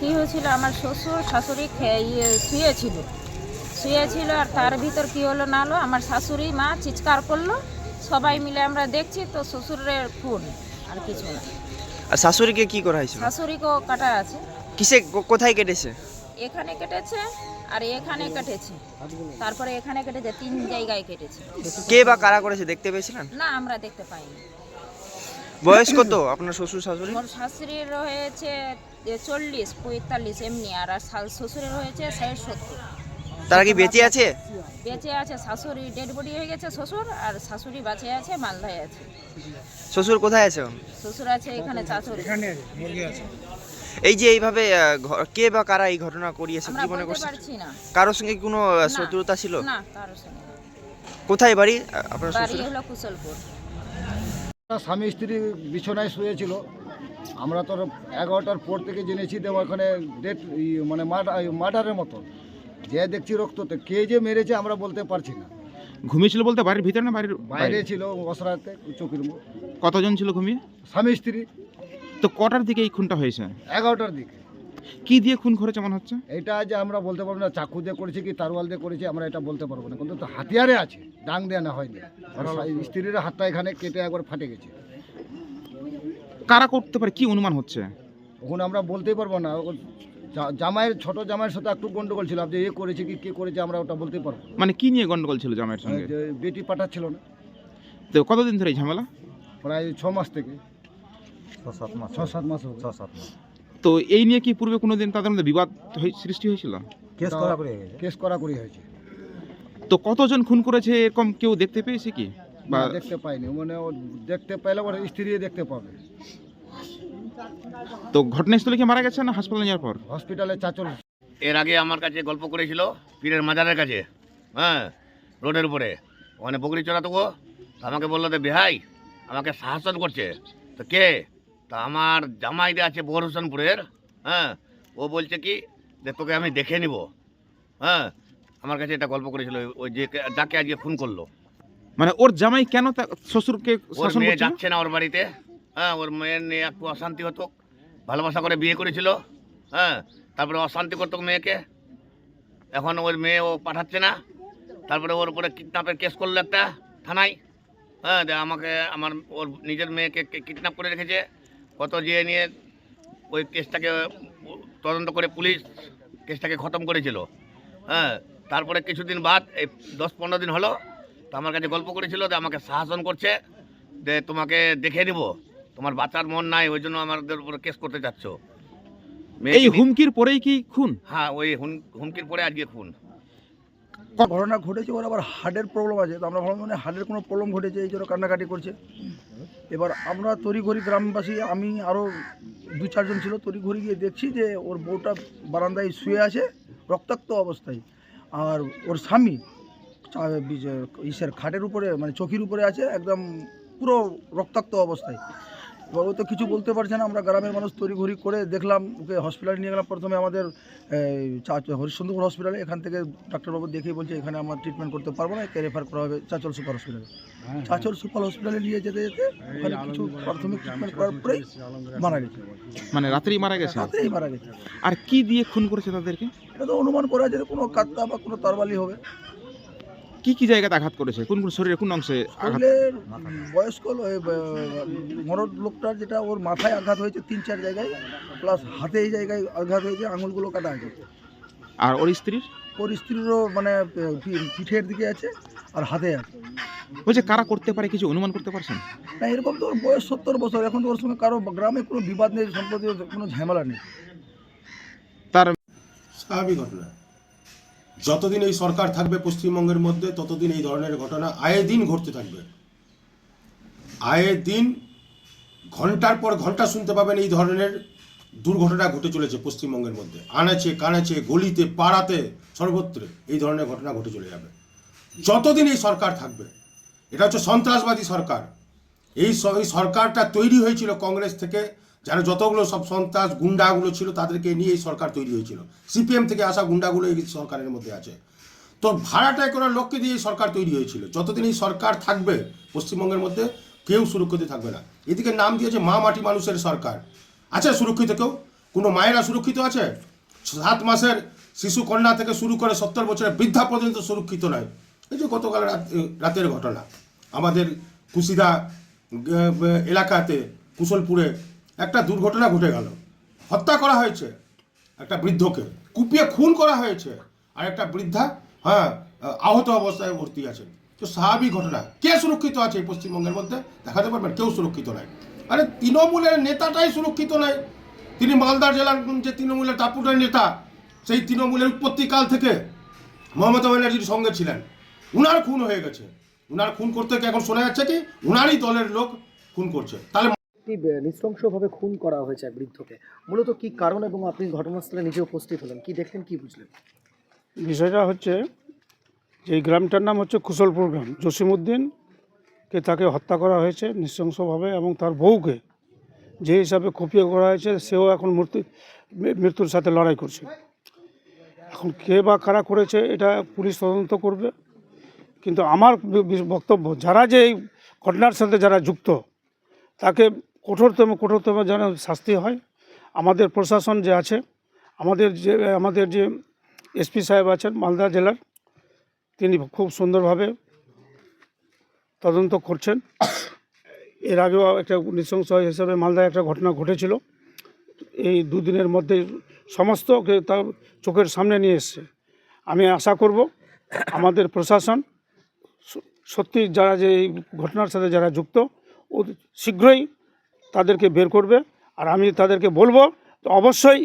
কি হয়েছিল? আমার শ্বশুর শাশুড়ি ইয়ে শুয়েছিল। শুয়েছিল আর তার ভিতর কি হলো না হলো? আমার শাশুড়ি মা চিৎকার করল। সবাই মিলে আমরা দেখছি তো শ্বশুরের খুন আর কিছু না। আর শাশুড়িকে কি করা হয়েছিল? শাশুড়িকেও কাটা আছে। কিসে কোথায় কেটেছে? এখানে কেটেছে আর এখানে কেটেছে। তারপরে এখানে কেটেছে তিন জায়গায় কেটেছে। কে বা কারা করেছে দেখতে পেয়েছিলেন? না আমরা দেখতে পাইনি। বয়স কত আপনার শ্বশুর শাশুড়ি মোর শাশুড়ির হয়েছে চল্লিশ পঁয়তাল্লিশ এমনি আর আর শ্বশুরের হয়েছে ষাট সত্তর। তারা কি বেঁচে আছে? বেঁচে আছে শাশুড়ি ডেড বডি হয়ে গেছে শ্বশুর আর শাশুড়ি বাঁচে আছে মালদায় আছে। শ্বশুর কোথায় আছে? শ্বশুর আছে এখানে চাচুরি এই যে এইভাবে কে বা কারা এই ঘটনা করিয়েছে কি মনে করছেন কারোর সঙ্গে কোনো শত্রুতা ছিল? না কারোর সঙ্গে কোথায় বাড়ি আপনার বাড়ি শ্বশুর হলো কুশলপুর। স্বামী স্ত্রী বিছনায় শুয়েছিল। আমরা তো এগারোটার পর থেকে জেনেছি যে ওখানে ডেট মানে মার্ডারের মতো। যে দেখছি রক্ততে কে যে মেরেছে আমরা বলতে পারছি না। ঘুমিয়েছিল বলতে বাড়ির ভিতরে না বাড়ির বাইরে? ছিল অসরাতে চোখের মুখ। কতজন ছিল ঘুমিয়ে? স্বামী স্ত্রী। তো কটার দিকে এই খুনটা হয়েছে? এগারোটার দিকে। কি দিয়ে খুন করেছে মনে হচ্ছে? এটা যে আমরা বলতে পারব না চাকু দিয়ে করেছে কি তারওয়াল দিয়ে করেছে আমরা এটা বলতে পারব না। কিন্তু তো হাতিয়ারে আছে ডাং দেওয়া না হয়নি। স্ত্রীর হাতটা এখানে কেটে একবার ফাটে গেছে। কারা করতে পারে? কি অনুমান হচ্ছে? এখন আমরা বলতেই পারব না। জামাইয়ের ছোট জামাইয়ের সাথে একটু গন্ডগোল ছিল। যে এ করেছে কি কে করেছে আমরা ওটা বলতে পারব মানে কি নিয়ে গন্ডগোল ছিল জামাইয়ের সঙ্গে? যে বেটি পাঠাচ্ছিল না। তো কতদিন ধরে এই ঝামেলা? প্রায় ছ মাস থেকে। ছ সাত মাস ছ সাত মাস ছ সাত মাস। তো এই নিয়ে কি পূর্বে কোনোদিন তাদের মধ্যে বিবাদ হয়ে- সৃষ্টি হয়েছিল? কেস করা করে কেস করা হয়েছে। তো কতজন খুন করেছে এরকম কেউ দেখতে পেয়েছে কি? বা না, দেখতে পাইনি। মানে ও দেখতে পাইলে ওর স্ত্রী দেখতে পাবে। তো ঘটনাস্থলে কি মারা গেছে না হাসপাতালে যাওয়ার পর? হসপিটালে চাচল। এর আগে আমার কাছে গল্প করেছিল পীরের মাজারের কাছে হ্যাঁ রোডের উপরে। ওখানে বকরি চড়াতো গো। তো আমাকে বলল যে বেহাই আমাকে শাসন করছে। তো কে? তা আমার জামাই আছে বোর হোসেনপুরের হ্যাঁ ও বলছে কি যে তোকে আমি দেখে নিব। হ্যাঁ আমার কাছে এটা গল্প করেছিল ওই যে যাকে আজকে ফোন করল। মানে ওর জামাই কেন তা- শ্বশুরকে শাসন যাচ্ছে না ওর বাড়িতে হ্যাঁ ওর মেয়ের নিয়ে একটু অশান্তি হতো ভালোবাসা করে বিয়ে করেছিল হ্যাঁ তারপরে অশান্তি করতো মেয়েকে। এখন ওর মেয়ে ও পাঠাচ্ছে না তারপরে ওর উপরে কিডন্যাপের কেস করল একটা থানায় হ্যাঁ আমাকে আমার ওর নিজের মেয়েকে কিডন্যাপ করে রেখেছে কত যেয়ে নিয়ে ওই কেসটাকে তদন্ত করে পুলিশ কেসটাকে খতম করেছিল। হ্যাঁ তারপরে কিছুদিন বাদ এই দশ পনেরো দিন হলো তো আমার কাছে গল্প করেছিল যে আমাকে শাসন করছে যে তোমাকে দেখে নিব তোমার বাচ্চার মন নাই ওই জন্য আমাদের উপরে কেস করতে চাচ্ছ। এই হুমকির পরেই কি খুন? হ্যাঁ ওই হুম- হুমকির পরে আজকে খুন। ঘটনা ঘটেছে ওর আবার হার্টের প্রবলেম আছে তো আমরা ভাবলাম মানে হার্টের কোনো প্রবলেম ঘটেছে এই জন্য কান্নাকাটি করছে। এবার আমরা তরিঘড়ি গ্রামবাসী, আমি আরও দু চারজন ছিল তরিঘড়ি গিয়ে দেখছি যে ওর বউটা বারান্দায় শুয়ে আছে, রক্তাক্ত অবস্থায়। আর ওর স্বামী ইসের খাটের উপরে মানে চকির উপরে আছে, একদম পুরো রক্তাক্ত অবস্থায়। এবার ও তো কিছু বলতে পারছে না আমরা গ্রামের মানুষ তড়িঘড়ি করে দেখলাম ওকে হসপিটালে নিয়ে গেলাম। প্রথমে আমাদের হরিশ্চন্দ্রপুর হসপিটালে এখান থেকে ডাক্তারবাবু দেখেই বলছে এখানে আমার ট্রিটমেন্ট করতে পারব না একে রেফার করা হবে চাচল সুপার হসপিটালে চাচল সুপার হসপিটালে নিয়ে যেতে যেতে ওখানে কিছু প্রাথমিক ট্রিটমেন্ট করার পরেই মারা গেছে। মানে রাত্রেই মারা গেছে? তাতেই মারা গেছে। আর কি দিয়ে খুন করেছে তাদেরকে? এটা তো অনুমান করা যায় যে কোনো কাত্তা বা কোনো তরবালি হবে। কি কি জায়গাতে আঘাত করেছে? কোন কোন শরীরে কোন অংশে আঘাত শরীরের বয়স্ক লো- এ, ব- মরদ লোকটার যেটা ওর মাথায় আঘাত হয়েছে তিন চার জায়গায় প্লাস হাতে এই জায়গায় আঘাত হয়েছে আঙুলগুলো কাটা আছে আর ওর স্ত্রীর? ওর স্ত্রীরও মানে পি- পিঠের দিকে আছে আর হাতে আছে। বলছে কারা করতে পারে কিছু অনুমান করতে পারছেন? না এরকম তো ওর বয়স সত্তর বছর এখন তো ওর সঙ্গে কারও গ্রামে কোনো বিবাদ নেই সম্পত্তি কোনো ঝামেলা নেই। তার স্বাভাবিক ঘটনা। যতদিন এই সরকার থাকবে পশ্চিমবঙ্গের মধ্যে, ততদিন এই ধরনের ঘটনা আয়ে দিন ঘটতে থাকবে। আয়ে দিন ঘণ্টার পর ঘণ্টা শুনতে পাবেন এই ধরনের দুর্ঘটনা ঘটে চলেছে পশ্চিমবঙ্গের মধ্যে। আনাচে কানাচে, গলিতে, পাড়াতে, সর্বত্র এই ধরনের ঘটনা ঘটে চলে যাবে। যতদিন এই সরকার থাকবে, এটা হচ্ছে সন্ত্রাসবাদী সরকার। এই সরকারটা তৈরি হয়েছিল কংগ্রেস থেকে যেন যতগুলো সব সন্ত্রাস গুন্ডাগুলো ছিল তাদেরকে নিয়ে এই সরকার তৈরি হয়েছিল। সিপিএম থেকে আসা গুন্ডাগুলো এই সরকারের মধ্যে আছে। তো ভাড়াটাই করার লক্ষ্যে দিয়ে এই সরকার তৈরি হয়েছিল। যতদিন এই সরকার থাকবে পশ্চিমবঙ্গের মধ্যে, কেউ সুরক্ষিত থাকবে না। এদিকে নাম দিয়েছে মা মাটি মানুষের সরকার। আছে সুরক্ষিত কেউ? কোনো মায়েরা সুরক্ষিত আছে? সাত মাসের শিশু কন্যা থেকে শুরু করে সত্তর বছরের বৃদ্ধা পর্যন্ত সুরক্ষিত নয়। এই যে গতকাল রাত, রাতের ঘটনা। আমাদের কুশিদা এলাকাতে, কুশলপুরে একটা দুর্ঘটনা ঘটে গেল। হত্যা করা হয়েছে একটা বৃদ্ধকে। কুপিয়ে খুন করা হয়েছে আর একটা বৃদ্ধা হ্যাঁ আহত অবস্থায় ভর্তি আছে তো স্বাভাবিক ঘটনা। কে সুরক্ষিত আছে এই পশ্চিমবঙ্গের মধ্যে? দেখাতে পারবেন, কেউ সুরক্ষিত নাই। আরে তৃণমূলের নেতাটাই সুরক্ষিত নাই। তিনি মালদার জেলার যে তৃণমূলের টাপুটের নেতা, সেই তৃণমূলের উৎপত্তিকাল থেকে মমতা ব্যানার্জির সঙ্গে ছিলেন। উনার খুন হয়ে গেছে। উনার খুন করতে কি এখন শোনা যাচ্ছে কি? উনারই দলের লোক খুন করছে। তাহলে একটি নৃশংসভাবে খুন করা হয়েছে এক বৃদ্ধকে। মূলত কি কারণ এবং আপনি ঘটনাস্থলে নিজে উপস্থিত হলেন? কি দেখলেন, কি বুঝলেন? বিষয়টা হচ্ছে, যে গ্রামটার নাম হচ্ছে কুশলপুর গ্রাম। জসিমউদ্দিনকে তাকে হত্যা করা হয়েছে নৃশংসভাবে এবং তার বউকে যে হিসাবে কুপিয়ে করা হয়েছে, সেও এখন মৃত্যু মৃ- মৃত্যুর সাথে লড়াই করছে। এখন কে বা কারা করেছে, এটা পুলিশ তদন্ত করবে। কিন্তু আমার বক্তব্য, যারা যে এই ঘটনার সাথে যারা যুক্ত, তাকে কঠোরতম কঠোরতম যেন শাস্তি হয়। আমাদের প্রশাসন যে আছে, আমাদের যে আমাদের যে এসপি সাহেব আছেন, মালদা জেলার, তিনি খুব সুন্দরভাবে তদন্ত করছেন। এর আগেও একটা নৃশংস হিসাবে মালদায় একটা ঘটনা ঘটেছিল। এই দুদিনের মধ্যে সমস্তকে তার চোখের সামনে নিয়ে এসছে। আমি আশা করব আমাদের প্রশাসন সত্যি যারা যে এই ঘটনার সাথে যারা যুক্ত, ও শীঘ্রই তাদেরকে বের করবে। আর আমি তাদেরকে বলব তো অবশ্যই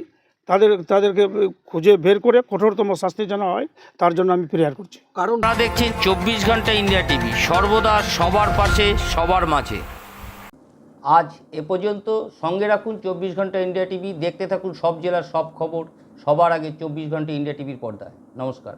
তাদের তাদেরকে খুঁজে বের করে কঠোরতম শাস্তি যেন হয় তার জন্য আমি প্রেয়ার করছি। কারণ আপনারা দেখছেন চব্বিশ ঘণ্টা ইন্ডিয়া টিভি সর্বদা সবার পাশে সবার মাঝে। আজ এ পর্যন্ত সঙ্গে রাখুন চব্বিশ ঘণ্টা ইন্ডিয়া টিভি দেখতে থাকুন সব জেলার সব খবর সবার আগে চব্বিশ ঘণ্টা ইন্ডিয়া টিভির পর্দায়। নমস্কার।